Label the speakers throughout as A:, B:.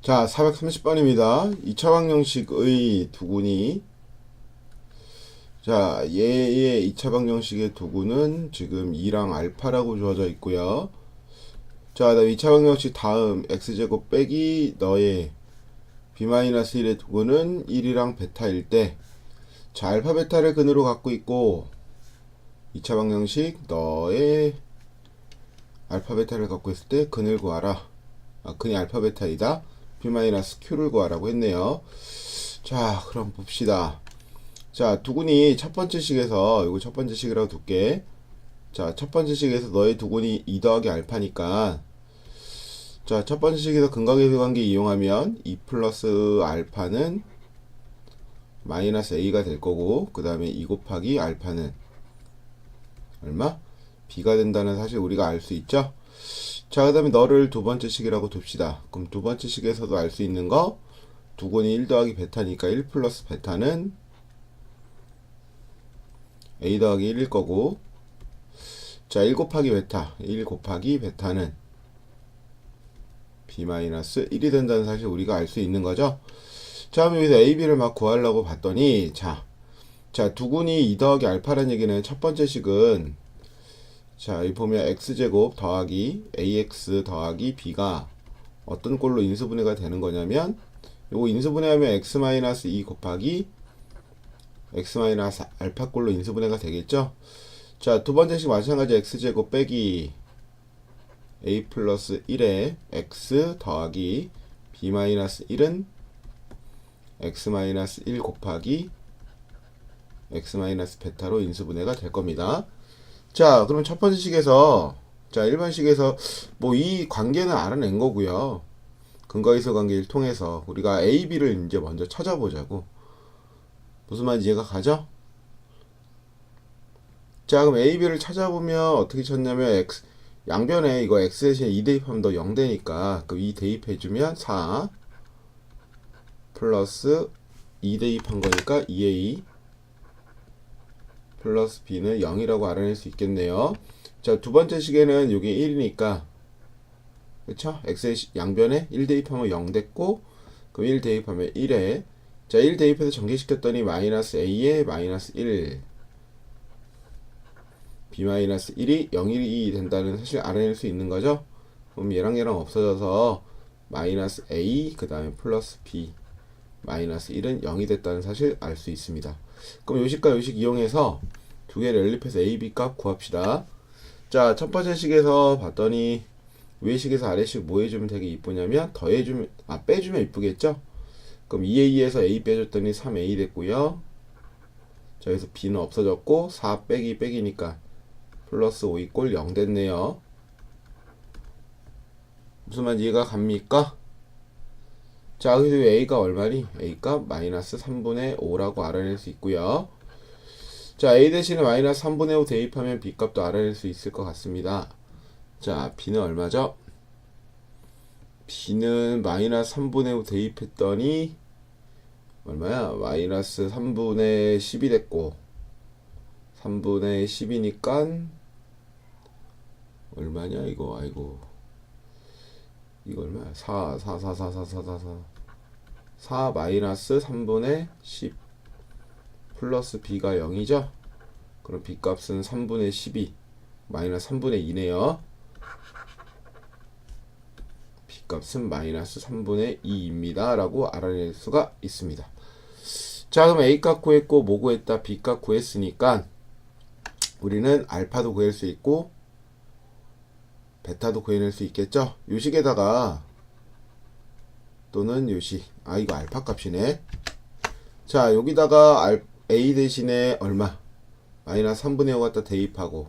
A: 자, 430번입니다. 2차 방정식의 두근이 자, 얘의 2차 방정식의 두근은 지금 2랑 알파라고 주어져 있고요. 자, 그다음 2차 방정식 다음 x제곱 빼기 너의 b-1의 두근은 1이랑 베타일 때 자, 알파 베타를 근으로 갖고 있고 2차 방정식 너의 알파 베타를 갖고 있을 때 근을 구하라. 아, 근이 알파 베타이다. B-q를 구하라고 했네요. 자, 그럼 봅시다. 자, 두근이 첫 번째 식에서 이거 첫 번째 식이라고 둘게. 자, 첫 번째 식에서 너의 두근이 2 더하기 알파니까 자, 첫 번째 식에서 근각계수 관계 이용하면 2 플러스 알파는 마이너스 a가 될 거고 그 다음에 2 곱하기 알파는 얼마? b가 된다는 사실 우리가 알 수 있죠? 자, 그 다음에 너를 두 번째 식이라고 둡시다. 그럼 두 번째 식에서도 알 수 있는 거, 두근이 1 더하기 베타니까 1 플러스 베타는 a 더하기 1일 거고, 자, 1 곱하기 베타, 1 곱하기 베타는 b 마이너스 1이 된다는 사실 우리가 알 수 있는 거죠? 자, 그럼 여기서 a, b를 막 구하려고 봤더니, 자, 자, 두근이 2 더하기 알파라는 얘기는 첫 번째 식은 자, 여기 보면 x제곱 더하기 ax 더하기 b가 어떤 꼴로 인수분해가 되는 거냐면 요거 인수분해하면 x 마이너스 2 곱하기 x 마이너스 알파 꼴로 인수분해가 되겠죠? 자, 두 번째 식 마찬가지 x제곱 빼기 a 플러스 1에 x 더하기 b 마이너스 1은 x 마이너스 1 곱하기 x 마이너스 베타로 인수분해가 될 겁니다. 자, 그럼 첫 번째 식에서 자, 1번 식에서 뭐 이 관계는 알아낸 거고요. 근거이서 관계를 통해서 우리가 A, B를 이제 먼저 찾아보자고. 무슨 말인지 이해가 가죠? 자, 그럼 A, B를 찾아보면 어떻게 찾냐면 X 양변에 이거 X 대신에 2 대입하면 더0 되니까 그 2 대입해주면 4 플러스 2 대입한 거니까 2A 플러스 b는 0이라고 알아낼 수 있겠네요. 자, 두 번째 식에는 이게 1이니까 그쵸? x의 시- 양변에 1 대입하면 0 됐고 그럼 1 대입하면 1에 자, 1 대입해서 전개시켰더니 마이너스 a에 마이너스 1 b 마이너스 1이 0이 된다는 사실 알아낼 수 있는 거죠. 그럼 얘랑 얘랑 없어져서 마이너스 a 그 다음에 플러스 b 마이너스 1은 0이 됐다는 사실 알 수 있습니다. 그럼 요식과 요식 이용해서 두 개를 연립해서 a, b 값 구합시다. 자, 첫 번째 식에서 봤더니 위식에서 아래식 뭐 해주면 되게 이쁘냐면 더해주면 아 빼주면 이쁘겠죠? 그럼 2a에서 a 빼줬더니 3a 됐고요. 자, 여기서 b는 없어졌고 4 빼기 빼기니까 플러스 5 이꼴 0 됐네요. 무슨 말인지 이해가 갑니까? 자, 그래서 a가 얼마니? a가 마이너스 3분의 5라고 알아낼 수 있고요. 자, a 대신에 마이너스 3분의 5 대입하면 b 값도 알아낼 수 있을 것 같습니다. 자, b는 얼마죠? b는 마이너스 3분의 5 대입했더니 얼마야? 마이너스 3분의 10이 됐고 3분의 10이니까 얼마냐 이거 아이고 이거 얼마야? 4, 4, 4, 4, 4, 4, 4, 4. 4 마이너스 3분의 10 플러스 b가 0이죠? 그럼 b 값은 3분의 12 마이너스 3분의 2네요. b 값은 마이너스 3분의 2입니다. 라고 알아낼 수가 있습니다. 자, 그럼 a 값 구했고 뭐 구했다? b 값 구했으니까 우리는 알파도 구할 수 있고 베타도 구해낼 수 있겠죠? 요식에다가 또는 요식. 아 이거 알파 값이네. 자 여기다가 알, a 대신에 얼마? 마이너스 3분의 5 갖다 대입하고.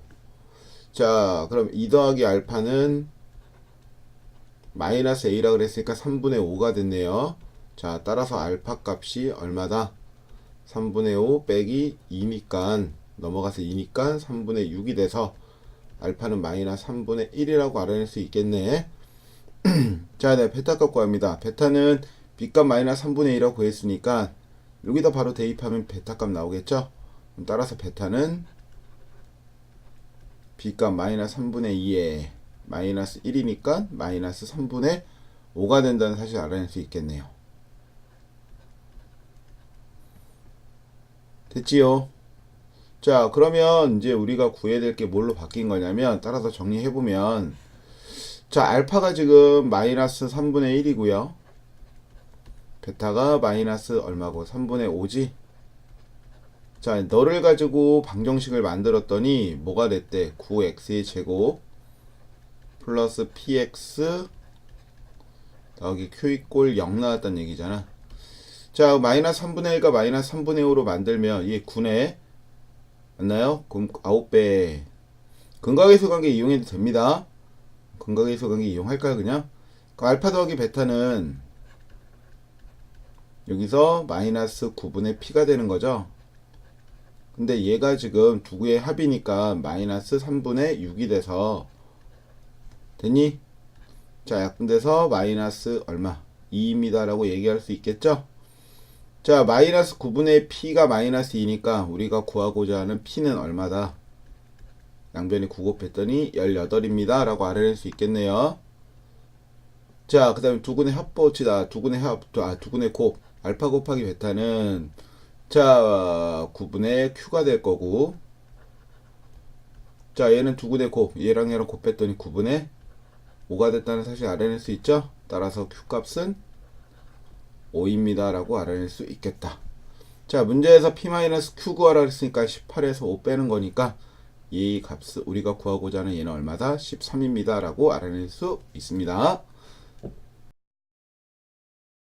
A: 자 그럼 2 더하기 알파는 마이너스 a라 그랬으니까 3분의 5가 됐네요. 자 따라서 알파 값이 얼마다? 3분의 5 빼기 2니까 넘어가서 2니까 3분의 6이 돼서 알파는 마이너스 3분의 1이라고 알아낼 수 있겠네. 자, 네, 베타 값 구합니다. 베타는 b값 마이너스 3분의 1이라고 구했으니까 여기다 바로 대입하면 베타 값 나오겠죠? 따라서 베타는 b값 마이너스 3분의 2에 마이너스 1이니까 마이너스 3분의 5가 된다는 사실을 알아낼 수 있겠네요. 됐지요? 자, 그러면 이제 우리가 구해야 될 게 뭘로 바뀐 거냐면, 따라서 정리해 보면, 자, 알파가 지금 마이너스 3분의 1이고요. 베타가 마이너스 얼마고? 3분의 5지? 자, 너를 가지고 방정식을 만들었더니, 뭐가 됐대? 9x의 제곱, 플러스 px, 여기 q 이꼴 0 나왔다는 얘기잖아. 자, 마이너스 3분의 1과 마이너스 3분의 5로 만들면, 이게 9네. 맞나요? 그럼 9배. 근각의수 관계 이용해도 됩니다. 근각의수 관계 이용할까요, 그냥? 그 알파 더하기 베타는 여기서 마이너스 9분의 p가 되는 거죠. 근데 얘가 지금 두 개의 합이니까 마이너스 3분의 6이 돼서 됐니? 자, 약분돼서 마이너스 얼마? 2입니다. 라고 얘기할 수 있겠죠? 자, 마이너스 9분의 p가 마이너스 2니까 우리가 구하고자 하는 p는 얼마다? 양변에 9 곱했더니 18입니다. 라고 알아낼 수 있겠네요. 자, 그 다음에 두근의 합법치다. 두근의 합, 아, 두근의 곱. 알파 곱하기 베타는 자, 9분의 q가 될 거고. 자, 얘는 두근의 곱. 얘랑 얘랑 곱했더니 9분의 5가 됐다는 사실 알아낼 수 있죠? 따라서 q 값은 5입니다. 라고 알아낼 수 있겠다. 자, 문제에서 p-q 구하라 했으니까 18에서 5 빼는 거니까 이 값을 우리가 구하고자 하는 얘는 얼마다? 13입니다. 라고 알아낼 수 있습니다.